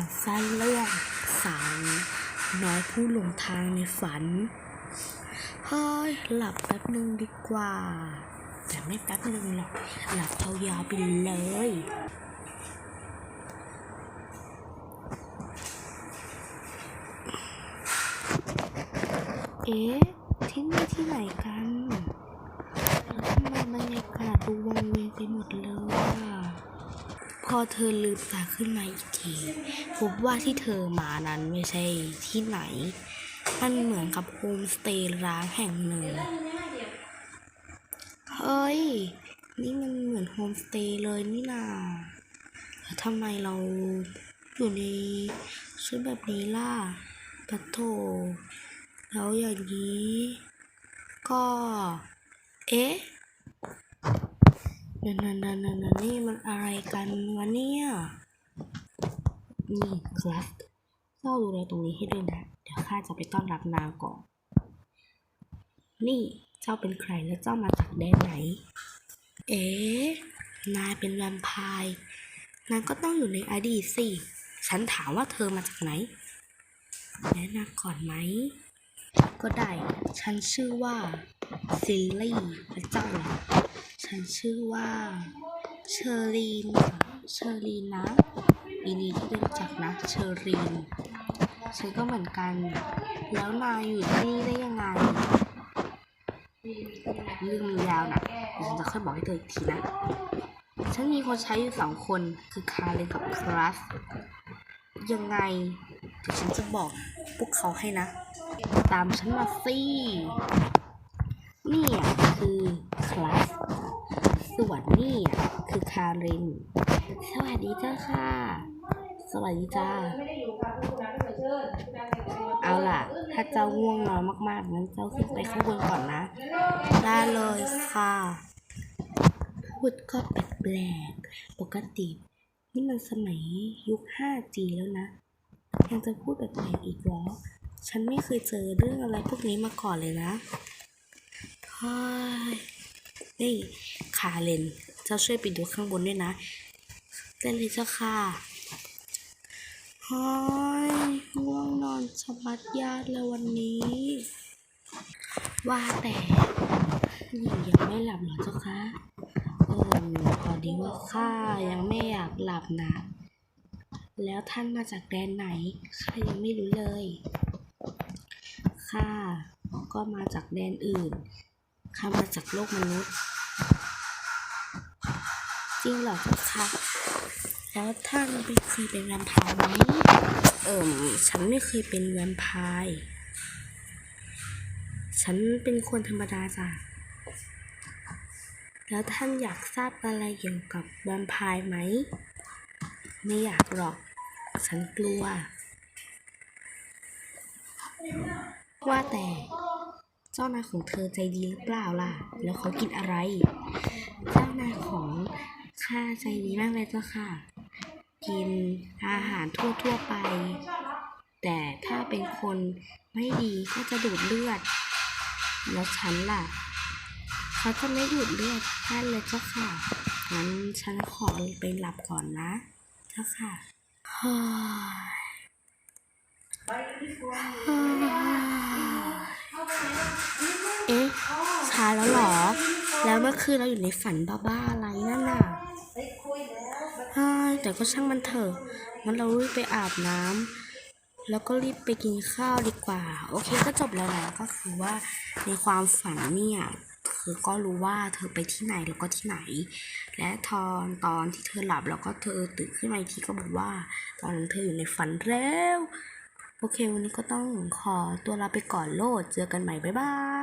องสั้นเรื่องสาวน้อยผู้หลงทางในฝัน เฮ้ย หลับแป๊บหนึ่งดีกว่า แต่ไม่แป๊บหนึ่งหรอก หลับเท่ายาวไปเลย เอ๊ที่นี่ที่ไหนกัน แล้วทำไมบรรยากาศดูวังเวงไปหมดเลย พอเธอลืมตาขึ้นมาอีกที พบว่าที่เธอมานั้นไม่ใช่ที่ไหน มันเหมือนกับโฮมสเตย์ร้างแห่งหนึ่ง เฮ้ย นี่มันเหมือนโฮมสเตย์เลยนี่นาแล้วทำไมเราอยู่ในชุดแบบนี้ล่ะปะโถแล้วอย่างนี้ ก็ เอ๊ะ นั่นนั่นนั่นนั่นนี่มันอะไรกันวะเนี่ยนี่ครับเจ้าดูแลตรงนี้ให้ด้วยนะ เดี๋ยวข้าจะไปต้อนรับนางก่อน นี่เจ้าเป็นใครและเจ้ามาจากแดนไหน เอ๊ะนายเป็นแวมไพร์นายก็ต้องอยู่ในอดีตสิ ฉันถามว่าเธอมาจากไหน แนะนำก่อนไหม ก็ได้ ฉันชื่อว่าซิลลี่พระเจ้าล่ะ ฉันชื่อว่าเชอรีนเชอรีนนะยินดีที่รู้จักนะเชอรีนฉันก็เหมือนกัน แล้วนายอยู่ที่นี่ได้ยังไงเรื่องมันยาวนะฉันจะค่อยบอกให้เธออีกทีนะ ฉันมีคนใช้อยู่สองคนคือคาร์เลนกับครัสยังไงเดี๋ยวฉันจะบอกพวกเขาให้นะ ตามฉันมาสินี่คือคลาส ส่วนนี่อะคือคาริน สวัสดีเจ้าค่ะ สวัสดีจ้า เอาล่ะ ถ้าเจ้าง่วงนอนมากๆงั้นเจ้าขึ้นไปข้างบนก่อนนะ ได้เลยค่ะ พูดก็แปลกๆปกติ นี่มันสมัยยุค 5G แล้วนะ ยังจะพูดแบบไหนอีกเหรอ ฉันไม่เคยเจอเรื่องอะไรพวกนี้มาก่อนเลยนะเฮ้ยนี่ คาเลนเจ้าช่วยไปดูข้างบนด้วยนะได้เลยเจ้าค่ะฮ้ยง่วงนอนสะบัดญาติแล้ววันนี้ ว่าแต่หญิงยังไม่หลับเหรอเจ้าคะเออพอดีว่าข้ายังไม่อยากหลับนะแล้วท่านมาจากแดนไหนข้ายังไม่รู้เลยข้าก็มาจากแดนอื่นข้ามาจากโลกมนุษย์ จริงเหรอเจ้าคะแล้วท่านเป็นเคยเป็นแวมไพร์ไหมเอิมฉันไม่เคยเป็นแวมไพร์ฉันเป็นคนธรรมดาจ้ะแล้วท่านอยากทราบอะไรเกี่ยวกับแวมไพร์ไหม ไม่อยากหรอก ฉันกลัว ว่าแต่เจ้านายของเธอใจดีหรือเปล่าล่ะ แล้วเขากินอะไร เจ้านายของ ข้าใจดีมากเลยเจ้าค่ะ กินอาหารทั่วๆไป แต่ถ้าเป็นคนไม่ดีก็จะดูดเลือด แล้วฉันล่ะ เขาจะไม่ดูดเลือดท่านเลยเจ้าค่ะ งั้นฉันขอไปหลับก่อนนะ เจ้าค่ะเฮ้ยเอ๊ะช้าแล้วหรอ แล้วเมื่อคืนเราอยู่ในฝันบ้าๆอะไรนั่นน่ะแต่ก็ช่างมันเถอะงั้นเรารีบไปอาบน้ำแล้วก็รีบไปกินข้าวดีกว่า โอเคก็จบแล้วนะก็คือว่าในความฝันเนี่ยเธอก็รู้ว่าเธอไปที่ไหนแล้วก็ที่ไหน และตอนตอนที่เธอหลับแล้วก็เธอตื่นขึ้นมาอีกทีก็บอกว่า ตอนนั้นเธออยู่ในฝันแล้ว โอเค วันนี้ก็ต้องขอตัวลาไปก่อนโลด เจอกันใหม่ บ๊ายบาย